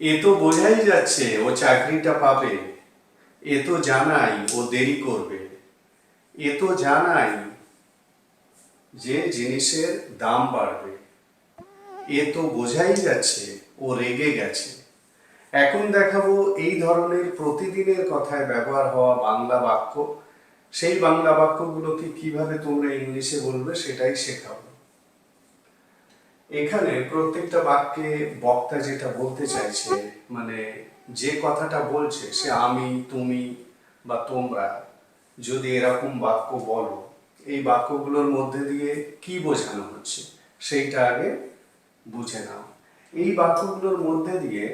এ তো বোঝাই যাচ্ছে ও চাকরিটা পাবে। এ তো জানাই ও দেরি করবে। এ তো জানাই যে জিনিসের দাম বাড়বে। এ তো বোঝাই যাচ্ছে ও রেগে গেছে। এখন দেখাবো এই ধরনের প্রতিদিনের কথায় ব্যবহার হওয়া বাংলা বাক্য। সেই বাংলা বাক্যগুলোকে কীভাবে তোমরা ইংলিশে বলবে সেটাই শেখাবো। এখানে প্রত্যেকটা বাক্যে বক্তা যেটা বলতে চাইছে মানে যে কথাটা বলছে, সে আমি, তুমি বা তোমরা যদি এরকম বাক্য বলো, এই বাক্যগুলোর মধ্যে দিয়ে কি বোঝানো হচ্ছে, সেইটা আগে বুঝে নাও। এই বাক্যগুলোর মধ্যে দিয়ে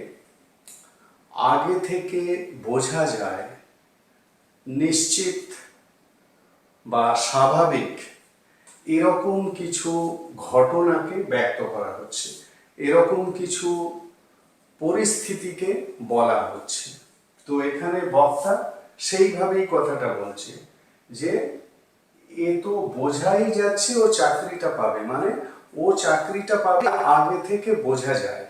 আগে থেকে বোঝা যায় নিশ্চিত বা স্বাভাবিক এরকম কিছু ঘটনাকে ব্যক্ত করা হচ্ছে। এরকম কিছু পরিস্থিতিকে বলা হচ্ছে। তো এখানে বক্তা সেইভাবেই কথাটা বলছে যে, এ তো বোঝাই যাচ্ছে ও চাকরিটা পাবে। মানে ও চাকরিটা পাবে আগে থেকে বোঝা যায়।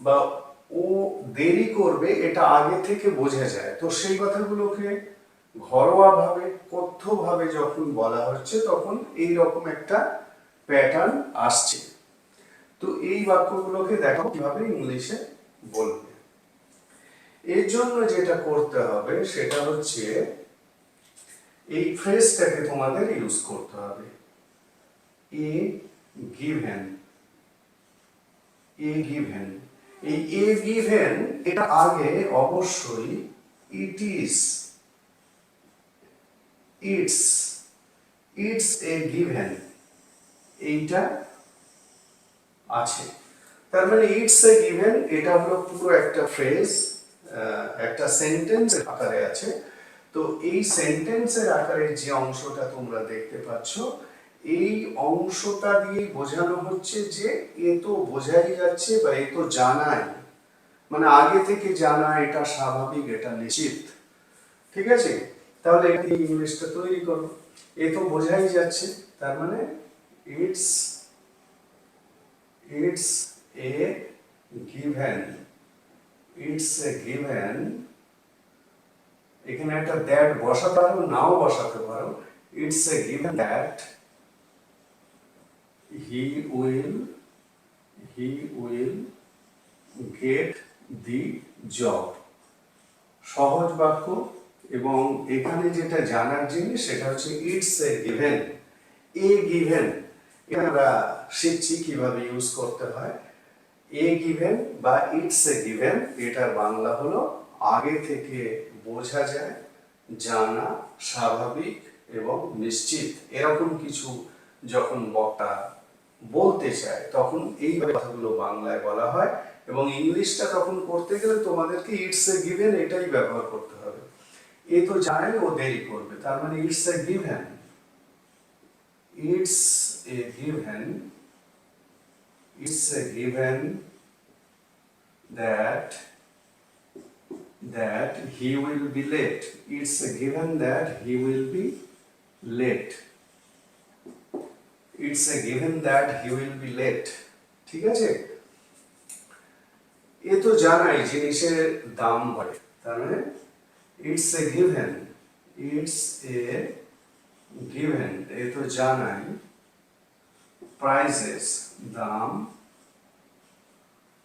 বা ও দেরি করবে এটা আগে থেকে বোঝা যায়। তো সেই কথাগুলোকে ঘরোয়াভাবে কথ্যভাবে যখন বলা হচ্ছে, তখন এই রকম একটা প্যাটার্ন আসছে। তো এই বাক্যগুলোকে দেখো কীভাবে ইংলিশে বলবে। এর জন্য যেটা করতে হবে, সেটা হচ্ছে এই ফ্রেজটাকে তোমাদের ইউজ করতে হবে। এ গিভেন এ গিভেন এই এ গিভেন এটা আগে অবশ্যই it is it's it's a given এইটা আছে। তার মানে ইটস এ গিভেন এটা হলো পুরো একটা ফ্রেজ একটা সেন্টেন্স আকারে আছে। তো এই সেন্টেন্সের আকারে যে অংশটা তোমরা দেখতে পাচ্ছ, এই অংশটা দিয়ে বোঝানো হচ্ছে যে এ তো বোঝাই যাচ্ছে বা এ তো জানাই। মানে আগে থেকে জানা এটা স্বাভাবিক, এটা নিশ্চিত। ঠিক আছে? তাহলে এখানে ইংলিশটা তৈরি করো। এ তো বোঝাই যাচ্ছে, তার মানে it's it's a given it's a given এখানে একটা দ্যাট বসাতে পারো, নাও বসাতে পারো it's a given that he will he will get the job সহজ বাক্য। এবং এখানে যেটা জানার জিনিস, সেটা হচ্ছে it's a given a given আমরা শিখছি কীভাবে ইউজ করতে হয়। এ গিভেন বা ইটস এ গিভেন এটার বাংলা হলো আগে থেকে বোঝা যায়, জানা, স্বাভাবিক এবং নিশ্চিত। এরকম কিছু যখন বক্তা বলতে চায়, তখন এই কথাগুলো বাংলায় বলা হয় এবং ইংলিশটা তখন করতে গেলে তোমাদেরকে ইটস এ গিভেন এটাই ব্যবহার করতে হবে। এ তো জানে ও দেরি করবে তার মানে it's a given it's a given it's a given that that he will be late it's a given that he will be late it's a given that he will be late ঠিক আছে এ তো জানাই জিনিসের দাম বাড়ে তার মানে It's a given it's a given a তো জানাই প্রাইসেস দাম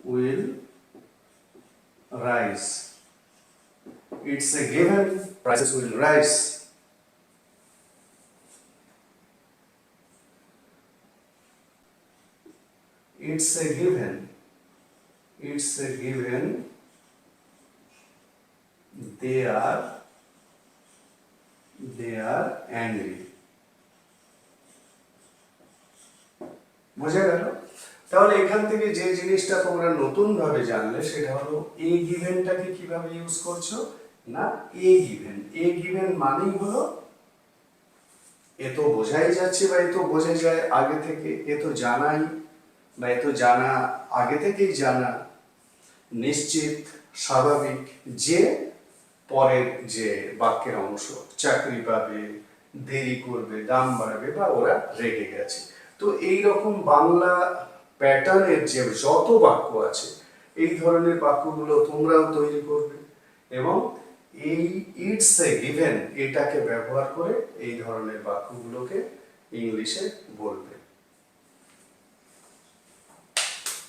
will rise. It's a given, prices will rise. It's a given. It's a given. They are they are angry. বোঝা গেল? তাহলে এখান থেকে যে জিনিসটা তোমরা নতুন ভাবে জানলে, সেটা হলো এ গিভেনটাকে কীভাবে ইউজ করছ? না এ গিভেন। এ গিভেন মানেই হলো, এ তো বোঝাই যাচ্ছে বা এ তো বোঝা যায় আগে থেকে, এ তো জানাই বা এ তো জানা আগে থেকেই জানা। নিশ্চিত, স্বাভাবিক যে পরের যে বাক্যের অংশ, চাকরি পাবে, দেরি করবে, দাম বাড়বে বা ওরা রেগে গেছে। তো এই রকম বাংলা প্যাটার্নের যে যত বাক্য আছে, এই ধরনের বাক্যগুলো তোমরাও তৈরি করবে এবং এই ইটস এ গিভেন এটাকে ব্যবহার করে এই ধরনের বাক্যগুলোকে ইংলিশে বলবে।